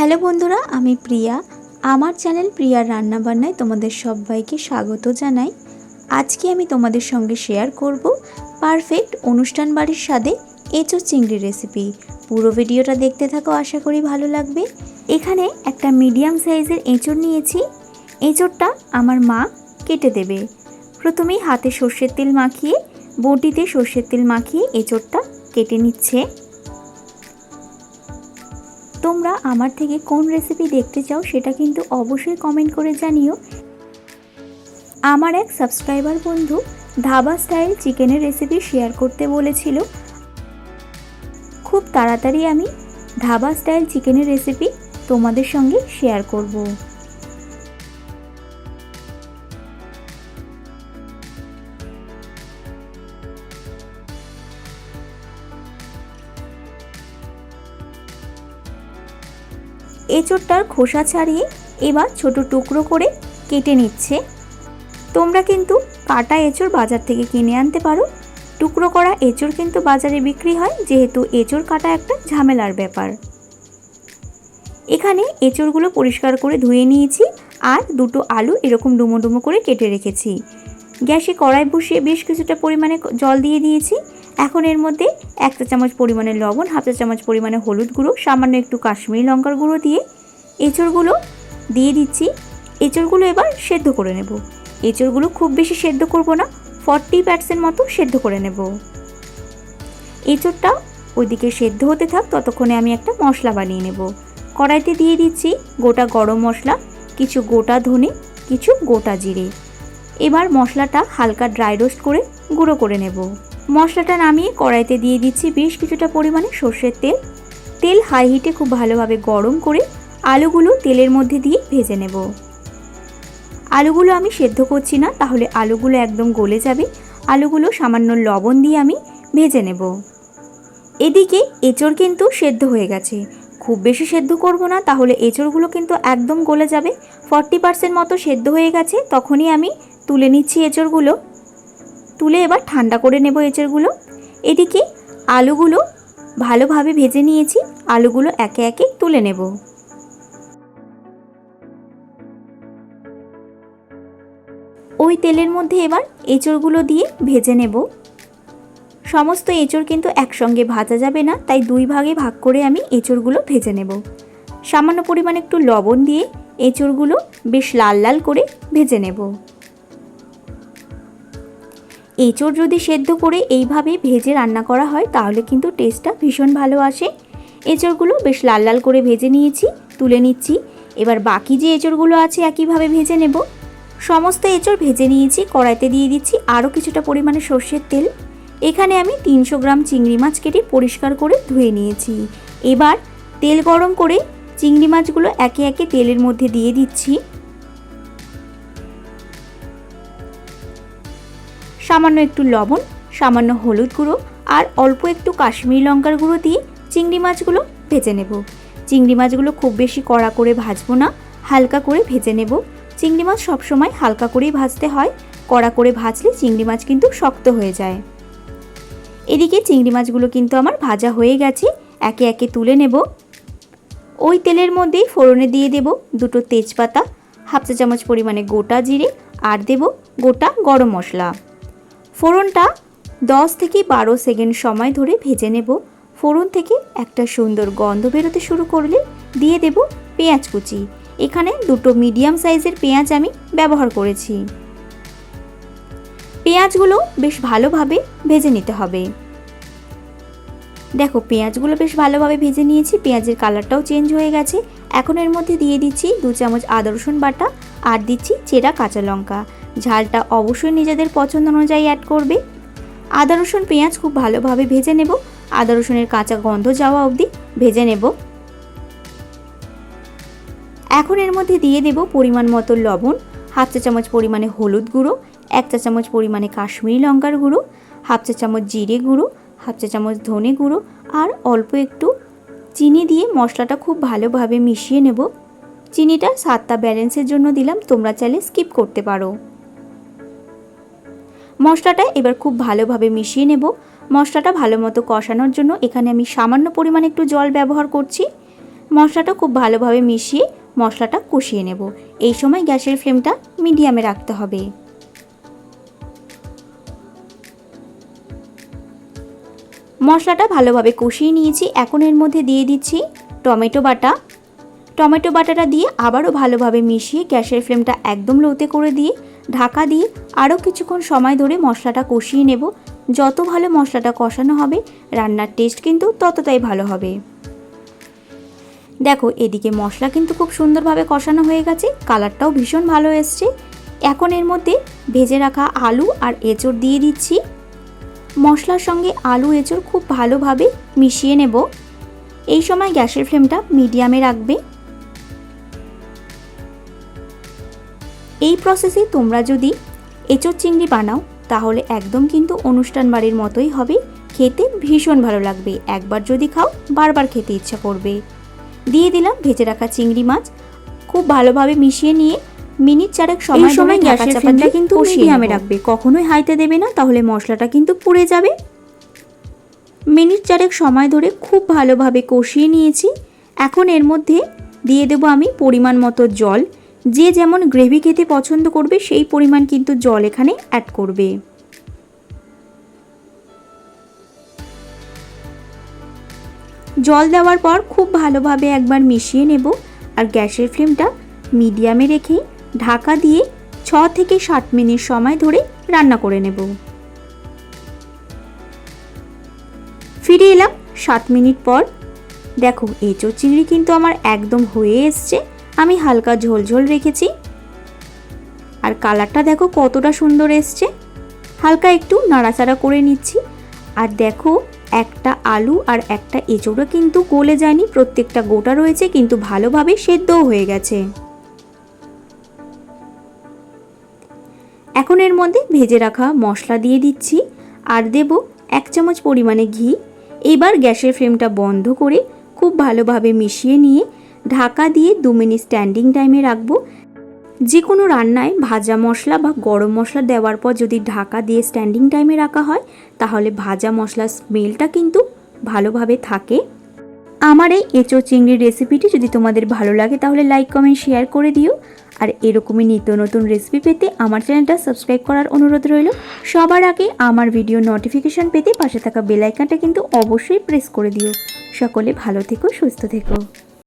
Hello বন্ধুরা, আমি প্রিয়া। আমার চ্যানেল প্রিয়ার রান্নাবান্নায় তোমাদের সবাইকে স্বাগত জানাই। আজকে আমি তোমাদের সঙ্গে শেয়ার করব পারফেক্ট অনুষ্ঠান বাড়ির স্বাদে এঁচো চিংড়ি রেসিপি। পুরো ভিডিওটা দেখতে থাকো, আশা করি ভালো লাগবে। এখানে একটা মিডিয়াম সাইজের এঁচড় নিয়েছি। এঁচড়টা আমার মা কেটে দেবে। প্রথমেই হাতে সর্ষের তেল মাখিয়ে, বটিতে সর্ষের তেল মাখিয়ে এঁচড়টা কেটে নিচ্ছে। তোমরা আমার থেকে কোন রেসিপি দেখতে চাও সেটা কিন্তু অবশ্যই কমেন্ট করে জানিও। আমার এক সাবস্ক্রাইবার বন্ধু ধাবা স্টাইল চিকেনের রেসিপি শেয়ার করতে বলেছিল, খুব তাড়াতাড়ি আমি ধাবা স্টাইল চিকেনের রেসিপি তোমাদের সঙ্গে শেয়ার করব। এঁচোড়টার খোসা ছাড়িয়ে এবার ছোট টুকরো করে কেটে নিচ্ছে। তোমরা কিন্তু কাটা এঁচোড় বাজার থেকে কিনে আনতে পারো। টুকরো করা এঁচোড় কিন্তু বাজারে বিক্রি হয়, যেহেতু এঁচোড় কাটা একটা ঝামেলার ব্যাপার। এখানে এঁচোড়গুলো পরিষ্কার করে ধুয়ে নিয়েছি, আর দুটো আলু এরকম ডুমো ডুমো করে কেটে রেখেছি। গ্যাসে কড়াই বসিয়ে বেশ কিছুটা পরিমাণে জল দিয়ে দিয়েছি। এখন এর মধ্যে এক চা চামচ পরিমাণে লবণ, হাফ চা চামচ পরিমাণে হলুদ গুঁড়ো, সামান্য একটু কাশ্মীরি লঙ্কার গুঁড়ো দিয়ে এঁচড়গুলো দিয়ে দিচ্ছি। এঁচড়গুলো এবার সেদ্ধ করে নেব। এঁচড়গুলো খুব বেশি সেদ্ধ করব না, ফর্টি পার্সেন্ট মতো সেদ্ধ করে নেব। এঁচড়টা ওইদিকে সেদ্ধ হতে থাক, ততক্ষণে আমি একটা মশলা বানিয়ে নেব। কড়াইতে দিয়ে দিচ্ছি গোটা গরম মশলা, কিছু গোটা ধনে, কিছু গোটা জিরে। এবার মশলাটা হালকা ড্রাই রোস্ট করে গুঁড়ো করে নেব। মশলাটা নামিয়ে কড়াইতে দিয়ে দিচ্ছি বেশ কিছুটা পরিমাণে সর্ষের তেল। তেল হাই হিটে খুব ভালোভাবে গরম করে আলুগুলো তেলের মধ্যে দিয়ে ভেজে নেব। আলুগুলো আমি সেদ্ধ করছি না, তাহলে আলুগুলো একদম গলে যাবে। আলুগুলো সামান্য লবণ দিয়ে আমি ভেজে নেব। এদিকে এঁচড় কিন্তু সেদ্ধ হয়ে গেছে। খুব বেশি সেদ্ধ করব না, তাহলে এঁচড়গুলো কিন্তু একদম গলে যাবে। ফর্টি পার্সেন্ট মতো সেদ্ধ হয়ে গেছে, তখনই আমি তুলে নিচ্ছি এঁচড়গুলো। তুলে এবার ঠান্ডা করে নেব এঁচড়গুলো। এদিকে আলুগুলো ভালোভাবে ভেজে নিয়েছি। আলুগুলো একে একে তুলে নেব। ওই তেলের মধ্যে এবার এঁচড়গুলো দিয়ে ভেজে নেব। সমস্ত এঁচড় কিন্তু একসঙ্গে ভাজা যাবে না, তাই দুই ভাগে ভাগ করে আমি এঁচড়গুলো ভেজে নেব। সামান্য পরিমাণে একটু লবণ দিয়ে এঁচড়গুলো বেশ লাল লাল করে ভেজে নেব। এঁচড় যদি সেদ্ধ করে এইভাবে ভেজে রান্না করা হয়, তাহলে কিন্তু টেস্টটা ভীষণ ভালো আসে। এঁচড়গুলো বেশ লাল লাল করে ভেজে নিয়েছি, তুলে নিচ্ছি। এবার বাকি যে এঁচড়গুলো আছে একইভাবে ভেজে নেব। সমস্ত এঁচড় ভেজে নিয়েছি, কড়াইতে দিয়ে দিচ্ছি আরও কিছুটা পরিমাণে সর্ষের তেল। এখানে আমি তিনশো গ্রাম চিংড়ি মাছ কেটে পরিষ্কার করে ধুয়ে নিয়েছি। এবার তেল গরম করে চিংড়ি মাছগুলো একে একে তেলের মধ্যে দিয়ে দিচ্ছি। সামান্য একটু লবণ, সামান্য হলুদ গুঁড়ো আর অল্প একটু কাশ্মীরি লঙ্কার গুঁড়ো দিয়ে চিংড়ি মাছগুলো ভেজে নেব। চিংড়ি মাছগুলো খুব বেশি কড়া করে ভাজবো না, হালকা করে ভেজে নেব। চিংড়ি মাছ সবসময় হালকা করেই ভাজতে হয়, কড়া করে ভাজলে চিংড়ি মাছ কিন্তু শক্ত হয়ে যায়। এদিকে চিংড়ি মাছগুলো কিন্তু আমার ভাজা হয়ে গেছে, একে একে তুলে নেব। ওই তেলের মধ্যেই ফোড়নে দিয়ে দেব দুটো তেজপাতা, হাফ চা চামচ পরিমাণে গোটা জিরে আর দেব গোটা গরম মশলা। ফোড়নটা দশ থেকে বারো সেকেন্ড সময় ধরে ভেজে নেব। ফোড়ন থেকে একটা সুন্দর গন্ধ বেরোতে শুরু করলে দিয়ে দেব পেঁয়াজ কুচি। এখানে দুটো মিডিয়াম সাইজের পেঁয়াজ আমি ব্যবহার করেছি। পেঁয়াজগুলো বেশ ভালোভাবে ভেজে নিতে হবে। দেখো, পেঁয়াজগুলো বেশ ভালোভাবে ভেজে নিয়েছি, পেঁয়াজের কালারটাও চেঞ্জ হয়ে গেছে। এখন এর মধ্যে দিয়ে দিচ্ছি দু চামচ আদা রসুন বাটা আর দিচ্ছি চেরা কাঁচা লঙ্কা। ঝালটা অবশ্যই নিজেদের পছন্দ অনুযায়ী অ্যাড করবে। আদা, রসুন, পেঁয়াজ খুব ভালোভাবে ভেজে নেব। আদা, রসুনের কাঁচা গন্ধ যাওয়া অবধি ভেজে নেব। এখন এর মধ্যে দিয়ে দেব পরিমাণ মতো লবণ, হাফ চা চামচ পরিমাণে হলুদ গুঁড়ো, এক চা চামচ পরিমাণে কাশ্মীরি লঙ্কার গুঁড়ো, হাফ চা চামচ জিরে গুঁড়ো, হাফ চা চামচ ধনে গুঁড়ো আর অল্প একটু চিনি দিয়ে মশলাটা খুব ভালোভাবে মিশিয়ে নেব। চিনিটা সাতটা ব্যালেন্সের জন্য দিলাম, তোমরা চাইলে স্কিপ করতে পারো। মশলাটা এবার খুব ভালোভাবে মিশিয়ে নেব। মশলাটা ভালো মতো কষানোর জন্য এখানে আমি সামান্য পরিমাণে একটু জল ব্যবহার করছি। মশলাটা খুব ভালোভাবে মিশিয়ে মশলাটা কষিয়ে নেব। এই সময় গ্যাসের ফ্লেমটা মিডিয়ামে রাখতে হবে। মশলাটা ভালোভাবে কষিয়ে নিয়েছি। এখন এর মধ্যে দিয়ে দিচ্ছি টমেটো বাটা। টমেটো বাটাটা দিয়ে আবারও ভালোভাবে মিশিয়ে গ্যাসের ফ্লেমটা একদম লোতে করে দিয়ে ঢাকা দিয়ে আরও কিছুক্ষণ সময় ধরে মশলাটা কষিয়ে নেব। যত ভালো মশলাটা কষানো হবে, রান্নার টেস্ট কিন্তু ততটাই ভালো হবে। দেখো, এদিকে মশলা কিন্তু খুব সুন্দরভাবে কষানো হয়ে গেছে, কালারটাও ভীষণ ভালো এসছে। এখন এর মধ্যে ভেজে রাখা আলু আর এঁচড় দিয়ে দিচ্ছি। মশলার সঙ্গে আলু এঁচড় খুব ভালোভাবে মিশিয়ে নেব। এই সময় গ্যাসের ফ্লেমটা মিডিয়ামে রাখবে। এই প্রসেসে তোমরা যদি এঁচড় চিংড়ি বানাও তাহলে একদম কিন্তু অনুষ্ঠান বাড়ির মতোই হবে। খেতে ভীষণ ভালো লাগবে। একবার যদি খাও বারবার খেতে ইচ্ছা করবে। দিয়ে দিলাম ভেজে রাখা চিংড়ি মাছ। খুব ভালোভাবে মিশিয়ে নিয়ে মিনিট চারেক সময় সময় গ্যাসের ফ্লেমটা কিন্তু মিডিয়ামে রাখবে। কখনোই হাইতে দেবে না তাহলে মশলাটা কিন্তু পুড়ে যাবে। মিনিট চারেক সময় ধরে খুব ভালোভাবে কষিয়ে নিয়েছি। এখন এর মধ্যে দিয়ে দেবো আমি পরিমাণ মতো জল। যে যেমন গ্রেভি খেতে পছন্দ করবে, সেই পরিমাণ কিন্তু জল এখানে অ্যাড করবে। জল দেওয়ার পর খুব ভালোভাবে একবার মিশিয়ে নেব আর গ্যাসের ফ্লেমটা মিডিয়ামে রেখে ঢাকা দিয়ে ছ থেকে ষাট মিনিট সময় ধরে রান্না করে নেব। ফিরে এলাম সাত মিনিট পর। দেখো এঁচো চিংড়ি কিন্তু আমার একদম হয়ে এসছে। আমি হালকা ঝোল ঝোল রেখেছি। আর কালারটা দেখো কতটা সুন্দর এসছে। হালকা একটু নাড়াচাড়া করে নিচ্ছি। আর দেখো, একটা আলু আর একটা এঁচোড়ও কিন্তু গলে যায়নি। প্রত্যেকটা গোটা রয়েছে, কিন্তু ভালোভাবে সেদ্ধও হয়ে গেছে। এখন এর মধ্যে ভেজে রাখা মশলা দিয়ে দিচ্ছি। আর দেব এক চামচ পরিমাণে ঘি। এবার গ্যাসের ফ্লেমটা বন্ধ করে খুব ভালোভাবে মিশিয়ে নিয়ে ঢাকা দিয়ে দু মিনিট স্ট্যান্ডিং টাইমে রাখব। যে কোনো রান্নায় ভাজা মশলা বা গরম মশলা দেওয়ার পর যদি ঢাকা দিয়ে স্ট্যান্ডিং টাইমে রাখা হয়, তাহলে ভাজা মশলার স্মেলটা কিন্তু ভালোভাবে থাকে। আমার এই এঁচো চিংড়ির রেসিপিটি যদি তোমাদের ভালো লাগে, তাহলে লাইক কমেন্ট শেয়ার করে দিও। আর এরকমই নিত্য নতুন রেসিপি পেতে আমার চ্যানেলটা সাবস্ক্রাইব করার অনুরোধ রইল। সবার আগে আমার ভিডিও নোটিফিকেশান পেতে পাশে থাকা বেল আইকনটা কিন্তু অবশ্যই প্রেস করে দিও। সকলে ভালো থেকো, সুস্থ থেকো।